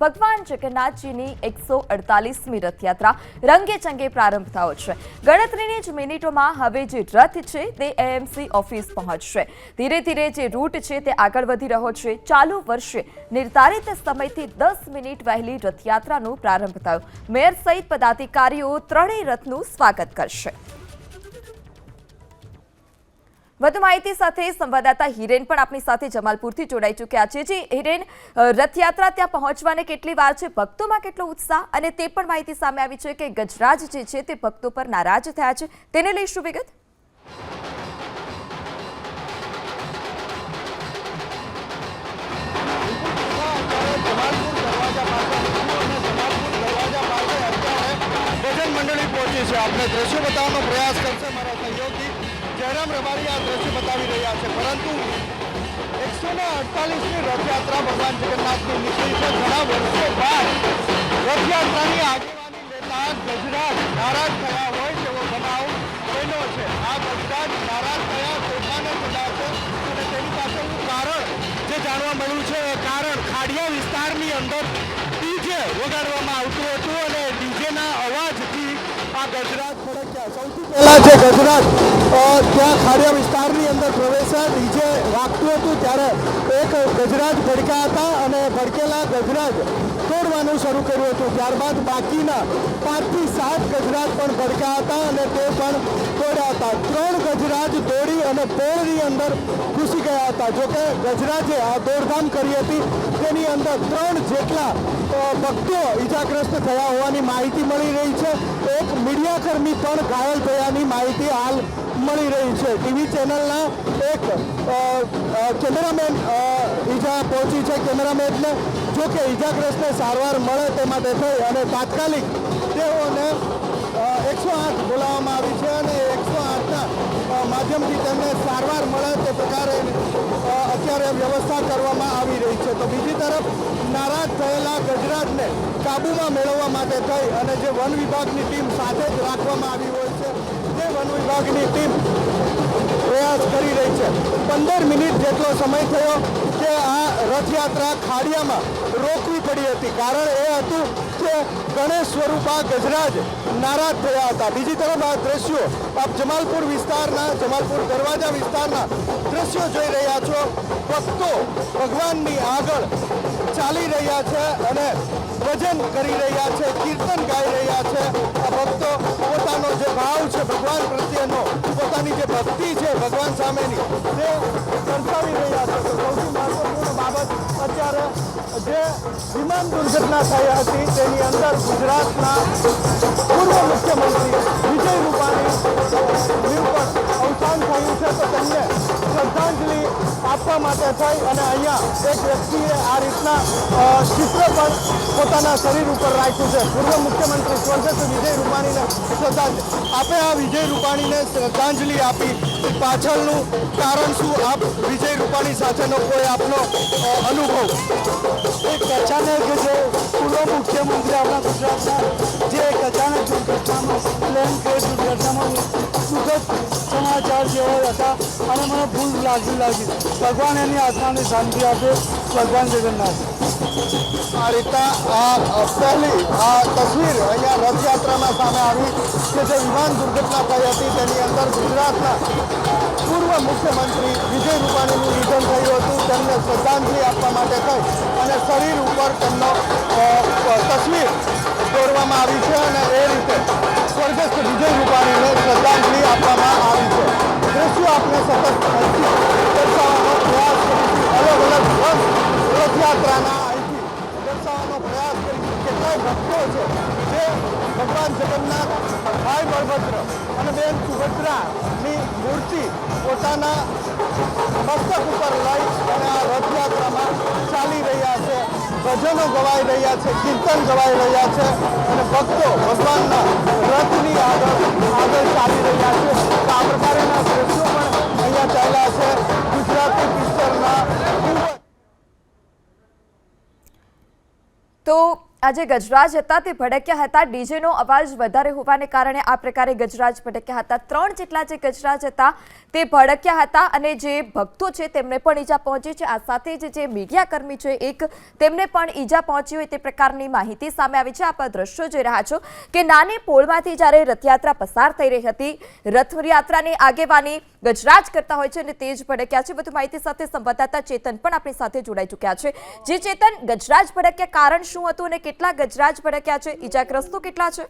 ભગવાન જગન્નાથજીની એકસો અડતાલીસમી રથયાત્રા રંગે ચંગે પ્રારંભ થયો છે. ગણતરીની જ મિનિટોમાં હવે જે રથ છે તે એએમસી ઓફિસ પહોંચશે. ધીરે ધીરે જે રૂટ છે તે આગળ વધી રહ્યો છે. ચાલુ વર્ષે નિર્ધારિત સમયથી દસ મિનિટ વહેલી રથયાત્રાનો પ્રારંભ થયો. મેયર સહિત પદાધિકારીઓ ત્રણેય રથનું સ્વાગત કરશે. વધુ માહિતી સાથે સંવાદદાતા હિરેન પણ આપણી સાથે જમાલપુરથી જોડાઈ ચૂક્યા છે. જી, હિરેન રથયાત્રા ત્યાં પહોંચવાને કેટલી વાર છે? ભક્તોમાં કેટલો ઉત્સાહ? અને તે પણ માહિતી સામે આવી છે કે ગજરાજ જે છે તે ભક્તો પર નારાજ થયા છે. તેને લઈશું વિગત. મંડળી પહોંચી છે. આપણે દ્રશ્યો બતાવવાનો પ્રયાસ કરશે મારા સહયોગી જયરામ રબારી આ દ્રશ્ય બતાવી રહ્યા છે. પરંતુ એકસો ને અડતાલીસની રથયાત્રા ભગવાન જગન્નાથની નીકળી છે. ઘણા વર્ષો બાદ રથયાત્રાની આગેવાની લેતા ગજરાત નારાજ થયા હોય તેવો બનાવ બન્યો છે. આ ગજરાત નારાજ થયા તોફાને પદાર્થો અને તેની પાછળનું કારણ જે જાણવા મળ્યું છે, એ કારણ ખાડિયા વિસ્તારની અંદર ડીજે વગાડવામાં આવતું હતું અને ડીજેના અવાજથી ગજરાત ફરક્યા સૌથી પહેલા જે ગજરાત ત્યાં ખાડિયા વિસ્તારની અંદર પ્રવેશા ડીજે વાગતું હતું ત્યારે એક ગજરાજ ભડક્યા હતા અને ભડકેલા ગજરાજ તોડવાનું શરૂ કર્યું હતું. ત્યારબાદ બાકીના પાંચથી સાત ગજરાજ પણ ભડક્યા હતા અને તે પણ તોડ્યા હતા. ત્રણ ગજરાજ દોડી અને પોળની અંદર ઘૂસી ગયા હતા. જોકે ગજરાજે આ દોડધામ કરી હતી. તેની અંદર ત્રણ જેટલા ભક્તો ઈજાગ્રસ્ત થયા હોવાની માહિતી મળી રહી છે. એક મીડિયાકર્મી પણ ઘાયલ થયાની માહિતી હાલ મળી રહી છે. ટીવી ચેનલના એક કેમેરામેન ઈજા પહોંચી છે. કેમેરામેનને જો કે ઇજાગ્રસ્તને સારવાર મળે તે માટે થઈ અને તાત્કાલિક તેઓને એકસો આઠ બોલાવવામાં આવી છે અને એકસો આઠના માધ્યમથી તેમને સારવાર મળે તે પ્રકારે અત્યારે વ્યવસ્થા કરવામાં આવી રહી છે. તો બીજી તરફ, નારાજ થયેલા ગજરાજને કાબૂમાં મેળવવા માટે થઈ અને જે વન વિભાગની ટીમ સાથે જ રાખવામાં આવી હોય છે, તે વન વિભાગની ટીમ પ્રયાસ કરી રહી છે. પંદર મિનિટ જેટલો સમય થયો કે આ રથયાત્રા ખાડિયામાં રોકવી પડી હતી. કારણ એ હતું કે ગણેશ સ્વરૂપા ગજરાજ નારાજ થયા હતા. બીજી તરફ આ દ્રશ્યો આપ જમાલપુર વિસ્તારના, જમાલપુર દરવાજા વિસ્તારના દ્રશ્યો જોઈ રહ્યા છો. ભક્તો ભગવાનની આગળ ચાલી રહ્યા છે અને ભજન કરી રહ્યા છે, કીર્તન ગાઈ રહ્યા છે. આ ભક્તો પોતાનો જે ભાવ છે, ભગવાન પ્રત્યેનો, પોતાની જે ભક્તિ છે, ભગવાન સામેની, તે જે વિમાન દુર્ઘટના થઈ હતી તેની અંદર ગુજરાતના પૂર્વ મુખ્યમંત્રી વિજય રૂપાણી આપવા માટે થઈ અને અહીંયા એક વ્યક્તિએ આ રીતના ચિત્ર પણ પોતાના શરીર ઉપર રાખ્યું છે. પૂર્વ મુખ્યમંત્રી સ્વર્ગસ્થ વિજય રૂપાણીને શ્રદ્ધાંજલિ આપે આ વિજય રૂપાણીને શ્રદ્ધાંજલિ આપી પાછળનું કારણ શું? આપ વિજય રૂપાણી સાથેનો કોઈ આપનો અનુભવ? એક અચાનક જે પૂર્વ મુખ્યમંત્રી આપણા ગુજરાતના અને મને ભૂલ લાગી લાગી. ભગવાન એની આત્માને શાંતિ આપે. ભગવાન જગન્નાથ. આ રીતના આ પહેલી આ તસવીર અહીંયા રથયાત્રામાં સામે આવી કે જે વિમાન દુર્ઘટના થઈ હતી તેની અંદર ગુજરાતના પૂર્વ મુખ્યમંત્રી વિજય રૂપાણીનું નિધન થયું હતું. તેમને શ્રદ્ધાંજલિ આપવા માટે થઈ અને શરીર ઉપર તેમનો તસવીર દોરવામાં આવી છે અને એ રીતે સ્વર્ગસ્થ વિજય રૂપાણીને શ્રદ્ધાંજલિ આપવામાં દ્રશ્યો આપણે સતત દર્શાવવાનો પ્રયાસ કરીશું? અલગ અલગ વર્ષ રથયાત્રાના અહીંથી દર્શાવવાનો પ્રયાસ કરીશું. કેટલાય ભક્તો છે જે ભગવાન જગન્નાથ, ભાઈ બળભદ્ર અને બેન સુભદ્રાની મૂર્તિ પોતાના મસ્તક ઉપર લઈ અને આ રથયાત્રામાં ચાલી રહ્યા છે. ભજનો ગવાઈ રહ્યા છે, કીર્તન ગવાઈ રહ્યા છે અને ભક્તો ભગવાનના રથની આગળ તો આ જે ગજરાજ હતા, તે ભડક્યા હતા. ડીજેનો અવાજ વધારે હોવાને કારણે આ પ્રકારે ગજરાજ ભડક્યા હતા. ત્રણ જેટલા જે ગજરાજ હતા, તે ભડક્યા હતા અને જે ભક્તો છે, તેમને પણ ઈજા પહોંચી છે. આ સાથે જ મીડિયાકર્મી છે, એક તેમને પણ ઈજા પહોંચી હોય તે પ્રકારની માહિતી સામે આવી છે. આપ આ દ્રશ્યો જોઈ રહ્યા છો કે નાની પોળમાંથી જ્યારે રથયાત્રા પસાર થઈ રહી હતી, રથયાત્રાની આગેવાની ગજરાજ કરતા હોય છે અને તે જ ભડક્યા છે. વધુ માહિતી સાથે સંવાદદાતા ચેતન પણ આપણી સાથે જોડાઈ ચૂક્યા છે. જે ચેતન, ગજરાજ ભડક્યા કારણ શું હતું અને કેટલા ગજરાજ ભડક્યા છે? ઈજાગ્રસ્તો કેટલા છે?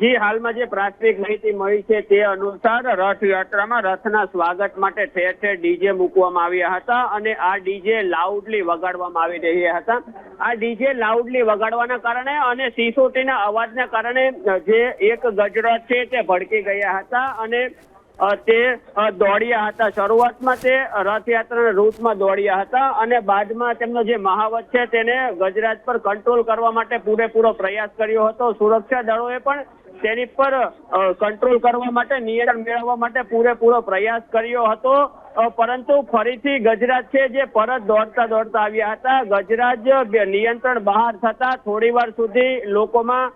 જી હાલમાં જે પ્રાથમિક માહિતી મળી છે તે અનુસાર રથયાત્રામાં રથના સ્વાગત માટે ઠેર ઠેર ડીજે મૂકવામાં આવ્યા હતા અને આ ડીજે લાઉડલી વગાડવામાં આવી રહ્યા હતા. આ ડીજે લાઉડલી વગાડવાના કારણે અને સિસોટીના અવાજના કારણે જે એક ગજરાજ છે તે ભડકી ગયા હતા અને તે દોડ્યા હતા. શરૂઆતમાં તે રથયાત્રાના રૂટમાં દોડ્યા હતા અને બાદમાં તેમનો જે મહાવત છે તેને ગજરાજ પર કંટ્રોલ કરવા માટે પૂરેપૂરો પ્રયાસ કર્યો હતો. સુરક્ષા દળોએ પણ તેની પર કંટ્રોલ કરવા માટે, નિયંત્રણ મેળવવા માટે પૂરેપૂરો પ્રયાસ કર્યો હતો. પરંતુ ફરીથી ગજરાજ છે જે પરત દોડતા દોડતા આવ્યા હતા. ગજરાજ નિયંત્રણ બહાર થતા થોડી વાર સુધી લોકોમાં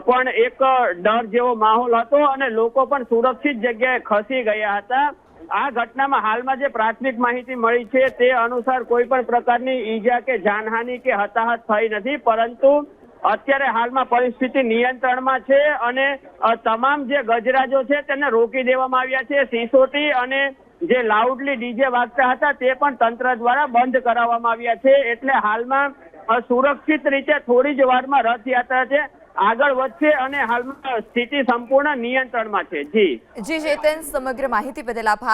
પણ એક ડર જેવો માહોલ હતો અને લોકો પણ સુરક્ષિત જગ્યાએ ખસી ગયા હતા. આ ઘટનામાં હાલમાં જે પ્રાથમિક માહિતી મળી છે તે અનુસાર કોઈ પણ પ્રકારની ઈજા કે જાનહાનિ કે હતાહત થઈ નથી, પરંતુ અત્યારે હાલમાં પરિસ્થિતિ નિયંત્રણમાં છે અને તમામ જે ગજરાજો છે તેને રોકી દેવામાં આવ્યા છે. સિસોટી અને જે લાઉડલી ડીજે વાગતા હતા તે પણ તંત્ર દ્વારા બંધ કરાવવામાં આવ્યા છે. એટલે હાલમાં સુરક્ષિત રીતે થોડી જ વારમાં રથયાત્રા છે. આગળ વધશે અને હાલમાં સ્થિતિ સંપૂર્ણ નિયંત્રણમાં છે. જી. જી, ચેતન, સમગ્ર માહિતી બદલ આભાર.